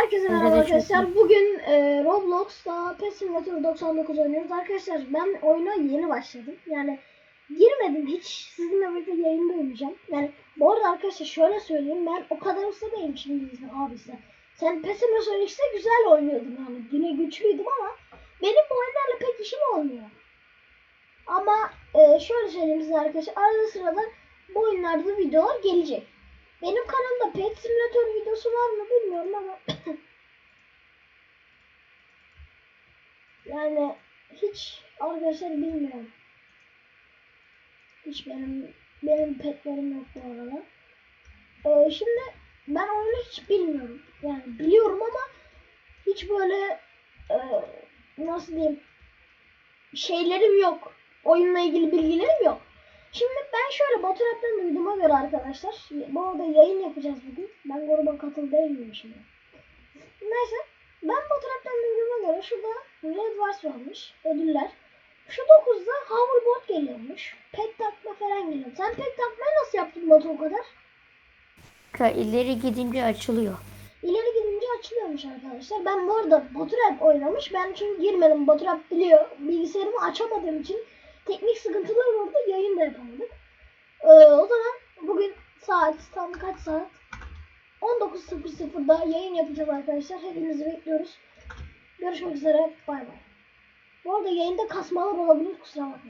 Herkese merhaba arkadaşlar. Bugün e, Roblox'ta Pet Simulator 99 oynuyoruz. Arkadaşlar ben oyuna yeni başladım. Yani girmedim hiç. Sizinle birlikte yayında oynayacağım. Yani bu arada arkadaşlar şöyle söyleyeyim. Ben o kadar usta değilim şimdi izle abi size. Sen Pet Simulator işte güzel oynuyordun yani. Yine güçlüydüm ama benim bu oyunlarla pek işim olmuyor. Ama e, şöyle söyleyeyim size arkadaşlar. Arada sırada bu oyunlarda videolar gelecek. Benim kanalımda Pet Simulator videosu var mı bilmiyorum ama yani hiç arkadaşlar bilmiyorum. Hiç benim benim petlerim yok bu arada. Ee, şimdi ben oyunu hiç bilmiyorum. Yani biliyorum ama hiç böyle e, nasıl diyeyim şeylerim yok. Oyunla ilgili bilgilerim yok. Şimdi ben şöyle Baturap'tan duyduğuma göre arkadaşlar. Bu arada yayın yapacağız bugün. Ben gruba katıl değilim şimdi. Neyse. Ben Baturap'tan duyduğuma göre şurada Red Wars varmış. Ödüller. Şu 9'da hoverboard geliyormuş. Pet takma falan geliyor. Sen pet takmayı nasıl yaptın Batu o kadar? Ka ileri gidince açılıyor. İleri gidince açılıyormuş arkadaşlar. Ben bu arada Baturap oynamış. Ben çünkü girmedim. Baturap biliyor. Bilgisayarımı açamadığım için teknik sıkıntılar oldu. Yayın da yapamadık. Ee, o zaman bugün saat tam kaç saat? 19.00'da yayın yapacağız arkadaşlar. Hepinizi bekliyoruz. Görüşmek üzere. Bay bay. Bu arada yayında kasmalar olabilir. Kusura bakmayın.